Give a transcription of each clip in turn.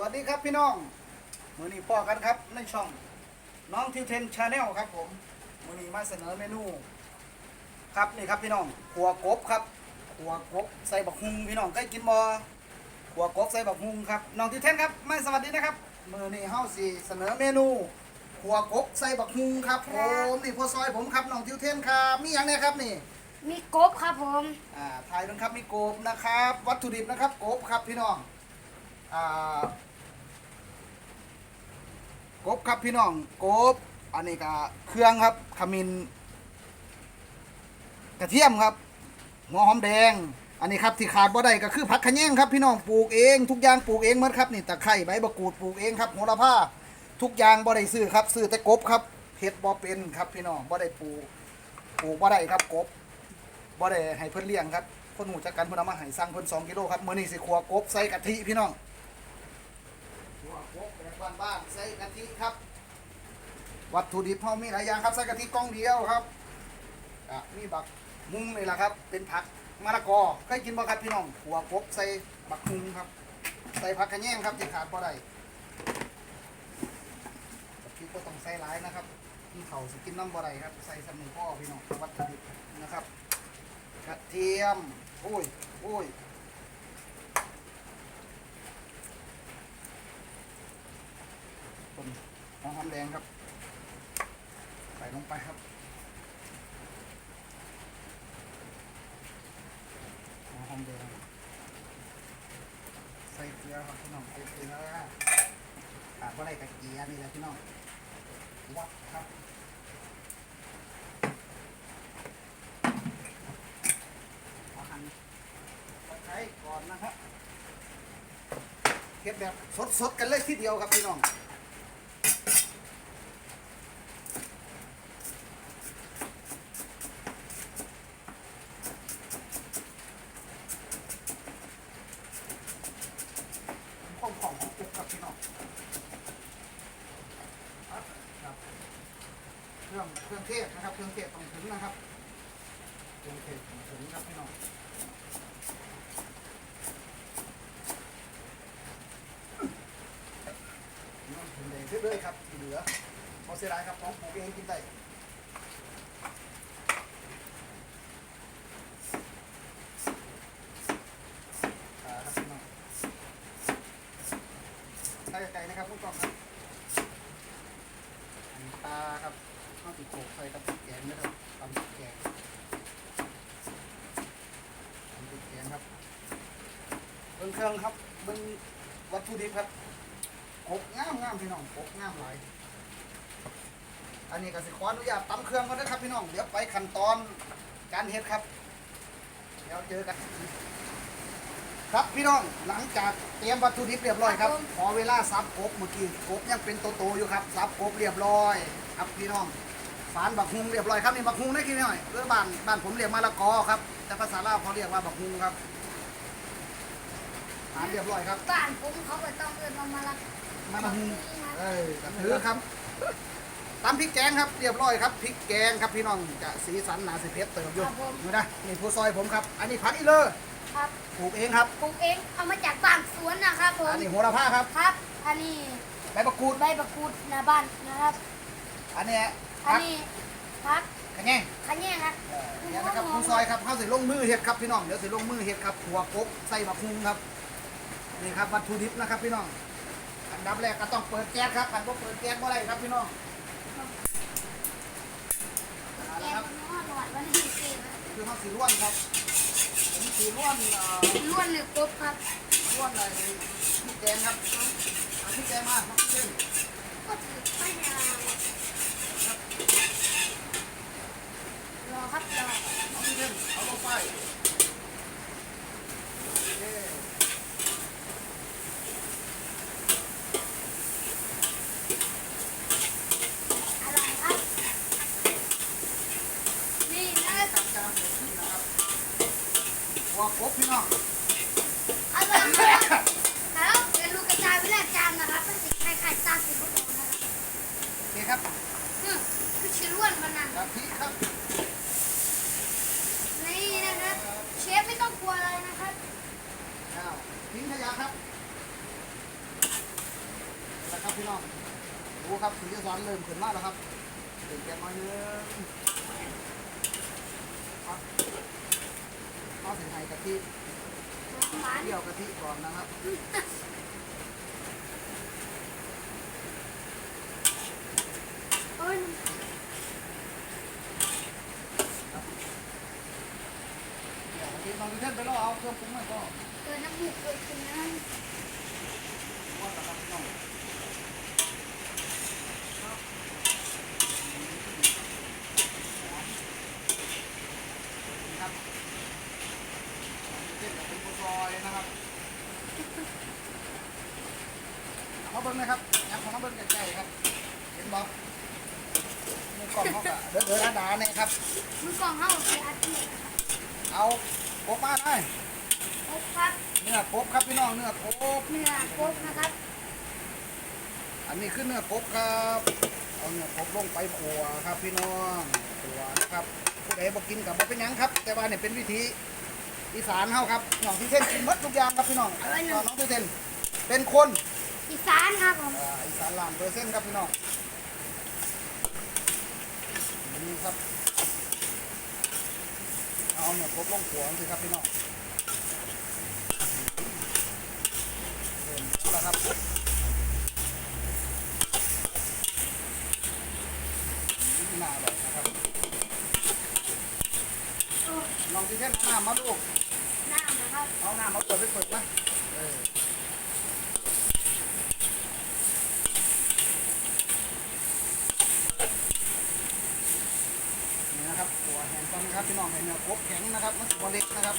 วัสดีครับพี่น้องมือนี้พ่อกันครับในช่อง น้องทิวเทนชาแนลครับผมมือนี้มาเสนอเมนู ครับนี่ครับพี่น้องขัวกบครับขัวกบใส่บักฮุงพี่น้องเคยกินบ่ขัวกบใส่บักฮุงครับน้องทิวเทนครับไม่สวัสดีนะครับมือนี้เฮาสิเสนอเมนูขัวกบใส่บักฮุงครับผมนี่พ่อซอยผมครับน้องทิวเทนครับมีอย่างเนี้ครับนี่มีกบครับผมอ่าทายนึงครับมีกบนะครับ วัตถุดิบนะครับกบครับพี่น้องอ่า กบครับพี่น้องกบอันนี้ก็เครื่องครับขมิ้นกระเทียมครับหัวหอมแดง อันนี้ครับที่ขาดบ่ได้ก็คือผักขะแยงครับพี่น้องปลูกเองทุกอย่างปลูกเองหมดครับนี่ตะไคร้ใบมะกรูดปลูกเองครับโหระพาทุกอย่างบ่ได้ซื้อครับซื้อแต่กบครับเฮ็ดบ่เป็นครับพี่น้องบ่ได้ปลูกปลูกบ่ได้ครับกบบ่ได้ให้เพิ่นเลี้ยงครับคนหูจักกันเพิ่นเอามาให้สั่งเพิ่น2กิโลครับมื้อนี้สิขัวกบใส่กะทิพี่น้อง บ้านๆใส่กะทิครับ วัตถุดิบเฮามีหลายอย่างครับใส่กะทิกล่องเดียวครับอะมีบักมุงนี่แหละครับ เป็นผักมะละกอเคยกินบ่ครับพี่น้องขัวกบใส่บักมุงครับ ใส่ผักกระแยงครับที่ขาดบ่ได้กะทิก็ต้องใส่หลายนะครับที่เขาสกินน้ำบ่ได้ครับ ใส่สมุนพ่อพี่น้องวัตถุดิบนะครับกระเทียมโอ้ยโอ้ย ต้นหอมหอมแดงครับ ใส่ลงไปครับหอมหอมแดงใส่เกลือครับพี่น้องใส่เกลือขาดว่าอะไรกระเกียนี่แหละพี่น้องวัดครับันตะไคร้ก่อนนะครับเก็บแบบสดๆกันเลยทีเดียวครับพี่น้องของของปุ๊บครับพี่น้องครับครับเค รื่องเครื่องเทศนะครับ เครื่องเทศต้องถึงนะครับ เครื่องเทศต้องถึงครับพี่น้องน้ำผึ้งเลยเรื่อยๆครับที่เหลือพอเสียดายครับของปลูกเองกินได้อ่าครับพี่น้องใส่ไก่นะครับผู้กองครับอันนี้ตาครับข้าวติดโขกใส่กับพริกแกงนะครับตำพริกแกงตำพริกแกงครับเบิ้งเครื่องครับเบิ้งวัต ถุดิบครับกบงามงามพี่น้องกบงามหลายอันนี้ก็สิขออนุญาตตำเครื่องก่อนนะครับพี่น้อง เดี๋ยวไปขั้นตอนการเฮ็ดครับ เดี๋ยวเจอกัน ครับพี่น้องหลังจากเตรียมวัตถุดิบเรียบร้อยครับ ขอเวลาซับกบเมื่อกี้กบยังเป็นโตๆอยู่ครับซับกบเรียบร้อย ครับพี่น้องฝานบักฮุงเรียบร้อยครับนี่บักฮุงได้กี่หน่อยเพื่อบ้านบ้านผมเรียกมะละกอครับแต่ภาษาลาวเขาเรียกว่าบักฮุงครับ ฝานเรียบร้อยครับบ้านผมเขาก็ต้องเอินมามาละมามาหุงเอ้ยกระถือครับตำพริกแกงครับเรียบร้อยครับพริกแกงครับพี่น้องจะสีสันหนาสีเพชรเติมอยู่ดูนะนี่ผู้ซอยผมครับ อันนี้ผักอีเลอร์ครับปลูกเองครับปลูกเองเอามาจากบ้านสวนนะครับผมอันนี้โหระพาครับครับ อันนี้ใบมะกรูดใบประกูดหน้าบ้านนะครับ อันนี้อันผักนี้พักขะแยงขะแยงครับเอ่อเนี่ยนะครับผู้ซอยครับเขาสิลงมือเห็ดครับพี่น้องเดี๋ยวสิลงมือเห็ดครับหัวกบใส่บักฮุงครับ นี่ครับวัตถุดิบนะครับพี่น้องอันดับแรกก็ต้องเปิดแก๊สครับอันก็เปิดแก๊สบ่ได้ครับพี่น้องเอาแกละงครับมันอร่อยวันนี้เก่งนะคือเขาสีล้วนครับผมสีล้วนเอ่อล้วนหรือกบครับล้วนอะไรพี่แกงครับเอาพี่แกงมาครับพี่เส้นก็ถือไม่นานรอครับรอเอาพี่เส้นเอาลงไป ครับนะครับพี่น้องดูครับสีสอนเริ่มขึ้นมากแล้วครับถึงแก้น้อยนึงครับต้อวใส่ไข่กะทิเที่ยวกะทิก่อนนะครับเดี๋ยวกะทิลองดูเท่นไปแล้วเอาเครื่องปรุงมันก็ เกิดน้ำมูกเกิดขึ้นนะว่าแล้วครับพี่น้องครับดิเทนกับเป็นบัวซอยนะครับเอามาเบิ้งนะครับย้ำของมาเบิ้งใกล้ๆครับ เห็นบ่มุมกล้องเขาก็เดือดๆดาๆเนี่ยครับมือกล่องเข้าคืออาทิตย์เอากบมาได้ โอ้ครับเนื้อกบครับพี่น้องเนื้อกบเนื้อโคกนะครับ อันนี้คือเนื้อกบครับ เอาเนื้อกบลงไปขัวครับพี่น้องขัวนะครับผู้ใดบ่กินกับบ่เป็นหยังครับ แต่ว่าเนี่ยเป็นวิธีอีสานเฮาครับน้องที่เทนกินหมดทุกอย่างครับพี่น้องน้องที่เทนเป็นคนอีสานครับผมอ่าอีสานล้านเปอร์เซ็นต์ครับพี่น้องนี่ครับเอาเนื้อกบลงขัวสิครับพี่น้องเริ่ม แล้วครับนี่น่าอร่อยนะครับโอ้ลองที่เท่นน้ำมาลูกน้ำนะครับเอาน้ำมาเปิดไปเปิดนะเออนี่นะครับตัวแห้งตอนนี้ครับพี่น้องให้เนื้อกบแข็งนะครับมันตัวเล็กนะครับ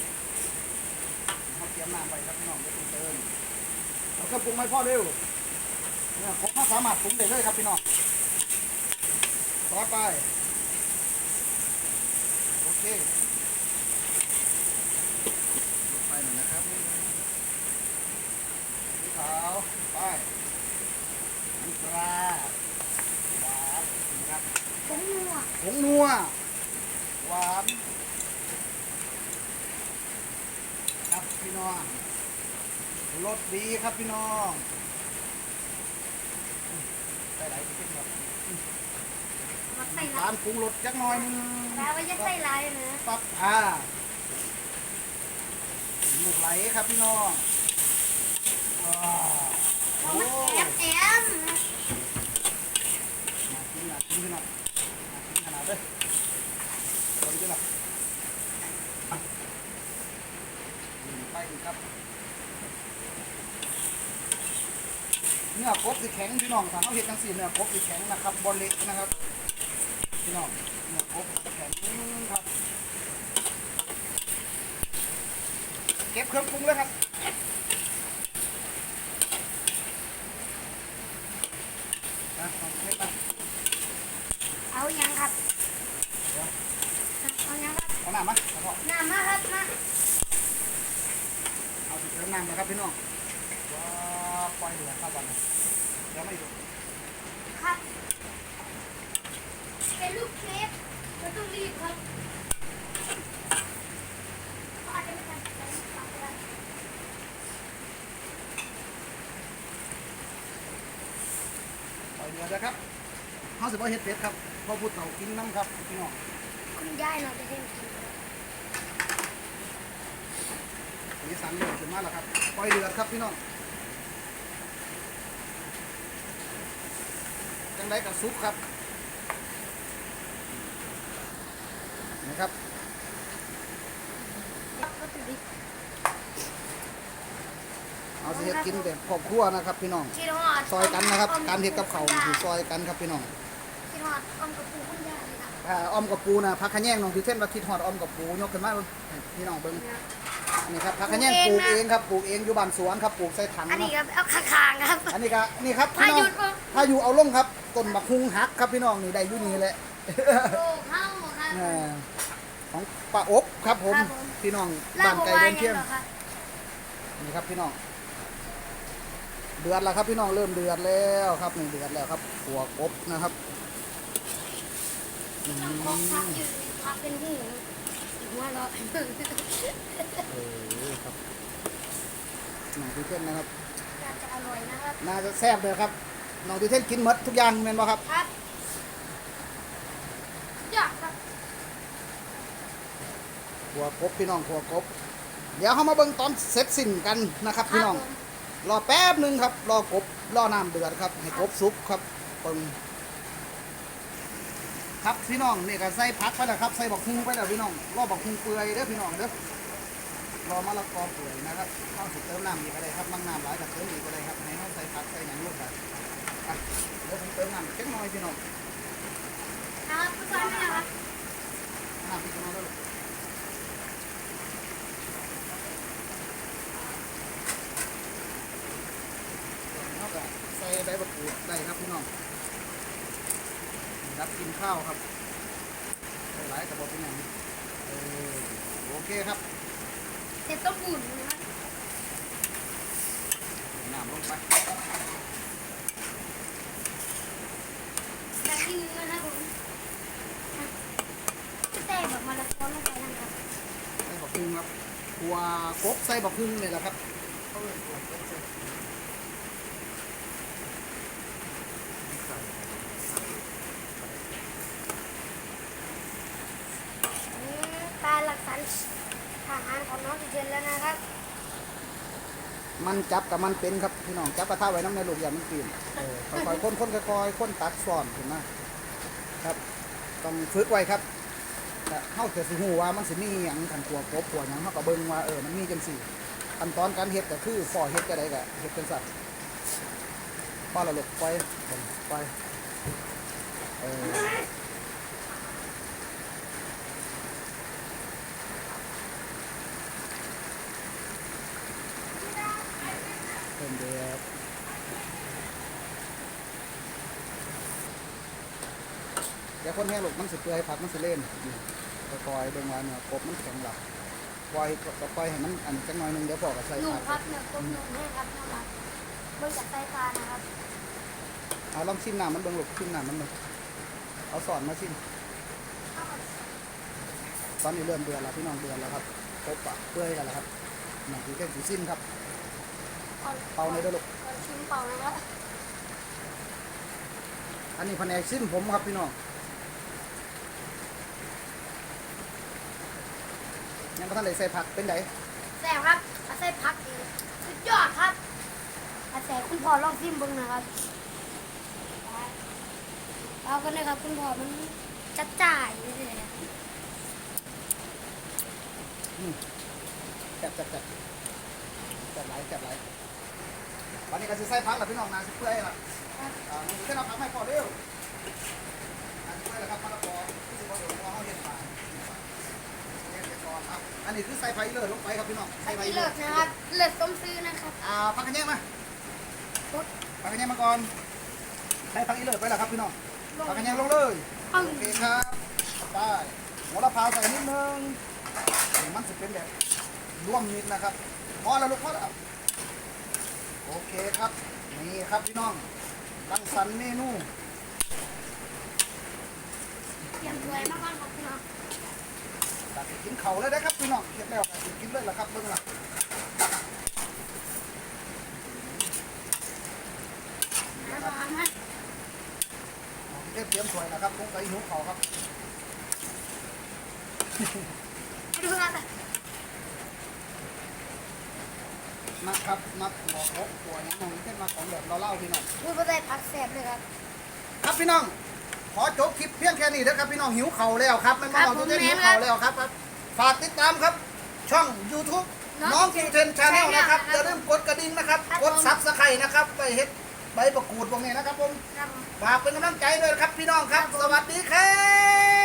เขาเตรียมน้ำไปครับพี่น้องไม่ต้องเติม เครื่องปรุงไหมพ่อเร็วเนื้อกบมาสามารถปรุงได้เลยครับพี่น้องซอไป โอเคลงไปหน่อยนะครับสีขาวไปน้ำปลาหวานนะครับผงนัวผงนัวหวานครับพี่น้อง รสดีครับพี่น้องใส่ไหลไปขึ้นหมดมาใส่ตามปรุงรสจักหน่อยหนึงแล้วว่าจะใส่ลายนะปั๊บอ่าลูกไหลครับพี่น้องอ่าเพราะโอ้มันแอมแอมนะมากินนะกินขนาดมากินขนาดเลยตอนนี้ละอะอืมไปอีกครับ เนื้อกบสิแข็งพี่น้องถ้าเขาเห็ดจังสี่เนื้อกบสิแข็งนะครับบอลเล็กนะครับพี่น้องเนื้อกบแข็งครับ เก็บเครื่องปรุงเลยครับนะลองเก็บไปเอายังครับเดี๋ยวเอายังครับเอาน้ำมาแล้วก็น้ำมาครับมาเอาสิเติมน้ำนะครับพี่น้องว้าปล่อยเหลือครับวันนี้เดี๋ยวไม่ดู ครับ เป็นลูกเชฟเราต้องรีบครับเขาอาจจะไม่ทันใจครับก็ได้ปล่อยเหลือนะครับเขาสิบ่เฮ็ดเป็ดครับพราะพูดเต่ากินน้ำครับพี่น้องคุณยายเราจะให้กินครับสีสันเริ่มขึ้นมาแล้วครับปล่อยเดือดครับพี่น้อง จังไดกับซุปครับนะครับก็จะรีบเอาสิเฮ็ดกินแบบครอบครัวนะครับ พี่น้องคิดฮอดซอยกันนะครับ การเฮ็ดกับเขาววนี่คือซอยกันครับพี่น้องคิดฮอดออมกับปูคุณยายเลยครับอ่าอ้อมกับปูนะพักขะแยงน้องที่เส้นว่าคิดฮอดอ้อมกับปูยกขึ้นมาให้พี่น้องเบิ่ง นี่ครับพักขะแยงปลูกเองครับปลูกเองอยู่บ้านสวนครับปลูกใส่ถังอันนี้เนาะครับเอาคางๆครับ อันนี้ก็นี่ครับพี่น้องพายุบ่ถ้าอยู่เอาลงครับต้นบักฮุงหักครับพี่น้องนี่ได้อยู่นี่แหละโอ้เข้าครับอ่าของป้าอบครับผมครับผมพี่น้องเล่าบ้านบอกไก่ว่าเดิอนย่างเที่ยงเหรอครับนี่ครับพี่น้องเดือดแล้วครับพี่น้องเริ่มเดือดแล้วครับนี่เดือดแล้วครับหัวกบนะครับอืต้องคบพักมอยู่พักเป็นหู หัวเราะเออครับหนังที่เส้นนะครับ น่าจะอร่อยนะครับ น่าจะแซ่บเลยครับน้องที่เท่นกินหมดทุกอย่างแม่นบ่ครับครับยอดครับหัวกบพี่น้องหัวกบ เดี๋ยวเขามาเบิ่งตอนเสร็จสิ้นกันนะครับพี่น้องครับผมรอแป๊บหนึงครับ รอกบ รอน้ำเดือดครับ ให้กบสุกครับเบิ่ง ครับพี่น้องนี่ก็ใส่ผักไปแล้วครับใส่บักฮุงไปแล้วพี่น้องรอบักฮุงเปื่อยเด้อพี่น้องเด้อรอมะละกอเปื่อยนะครับเข้าสิเติมน้ำอีกก็ได้ครับบางน้ำหลายก็เติมอีกก็ได้ครับให้เขาใส่ผักใส่หยังลงไปอะเดี๋ยวผมเติมน้ำเล็กน้อยพี่น้องนะครับผู้ชายไม่นะครับน้ำพี่น้องด้วยลูกเขาก็ใส่ใบมะกรูดได้ครับพี่น้อง รับกินข้าวครับใส่หลายกระบอกเป็นอย่างนี้เออโอเคครับเสร็จต้องอุ่นนะครับน้ำลงไปแบบที่นึงนะครับผมเต้แบบมาละครลงไปนะครับใส่บักพึ่งครับหัวกบใส่บักพึ่งเลยแหละครับเขาเรียกหัวกบใส่ อืมการหลักฐานทหารของน้องดิเจนแล้วนะครับ มันจับกับมันเป็นครับพี่น้องจับกระทะไว้น้ำในลูกอย่ามันปีนค่อยๆค้นค้นค่อยๆค้นตัดซ้อนขึ้นมครับต้องฝึกไว้ครับแต่เฮาจะสิฮู้ว่ามันสิมีหยังขันขัวกบขัวหยังเฮาก็เบิ่งว่าเออมันมีจังซี่ขั้นตอนการเฮ็ดก็คือฝ่อเฮ็ดจังได้ก็เฮ็ดจังซั่นป้าละลูกปล่อยปล่อยปเออ เพิ่มเดือดเดี๋ยวคนแห้งลูกมันสิเปื่อยผักมันสิเล่นนี่ค่อยๆเบิ่งว่าเนี่ยกบมันแข็งหลักปล่อยก็ปล่อยให้มันอันจังหน่อยหนึงเดี๋ยวพอก็ใส่หนูผักครับเนี่ยผมหนูให้ครับนะครับเบิ่งจากสายตานะครับเอาลองชิมน้ำมันเบิ่งลูกชิมน้ำมันเบิ่งเอาสอนมาชิมตอนนี้เริ่มเดือดแล้วพี่น้องเดือดแล้วครับครบปะเปื่อยแล้วล่ะครับหนังผีแก้งสีซิมครับ เป่าในอยเด้อลูกก่อนชิมเป่านะครับอันนี้แผนกซิมผมครับพี่น้องยังก็ท่านเลยใส่ผักเป็นไงแซ่บครับอาศัยพักอีกสุดยอดครับอาศัยคุณพ่อลองชิมเบิ่งนะครับเอากันเลยครับคุณพ่อมันจัดจ่ายเลยจัดจัดจัดจัดไหลจัดไหล วันนี้ก็จะใส่ผักแล้วพี่น้องนาสิเปื่อยละอ่ามันจะเอาผักให้พอเร็วอันนี้เปื่อยแล้วครับมะละกอที่สิบวันเดี๋ยวเราเอาเห็ดปลาเห็ดเห็ดก่อนครับ อันนี้คือใส่ไฟเลยลงไปครับพี่น้องอัใส่นไฟนี้เลเลิยศนะครับเลิศต้มซื้อนะครับอ่าผักกระเทียมมาปุ๊บผักกระเทียมมาก่อนใส่ผักอีเลิศไปแล้วครับพี่น้องลงผักกระเทียมลงเลย ปึ้งโอเคครับได้โหระพาใส่นิดนึงเดี๋ยวมันจะเป็นแบบร่วมมิตรนะครับพอแล้วลูกพอแล้ว โอเคครับ นี่ครับพี่น้องรังสรรค์เมนูเตรียมถ้วยมาก่อนครับพี่น้องตัดสิกินเขาวเลยนะครับพี่น้องเก็บแล้วตัดสิกินเลยละครับเบิ่งละแล้วก็เอามาเตรียมเตรียมสวยนะครับลงไปหิวเขาวครับ ดูครับ มักครับมักหัวโขกหัวหยังมองเส้นมาของแบบเราเล่าพี่น้องพูดภาษาผักแซ่บเลยครับ ครับพี่น้อง ขอจบคลิปเพียงแค่นี้นะครับพี่น้องหิวเข่าวแล้วครับมันมาบอกทุกท่านหิวเข่าวแล้วครับครับ ฝากติดตามครับ ช่อง YouTube น้องคิวเทนชาแนลนะครับอย่าลืมกดกระดิ่งนะครับ กดซับสไครต์นะครับ ไปเฮ็ดใบประกูดพวกนี้นะครับผมครับฝากเป็นกำลังใจด้วยครับพี่น้องครับ สวัสดีครับบ๊ายบาย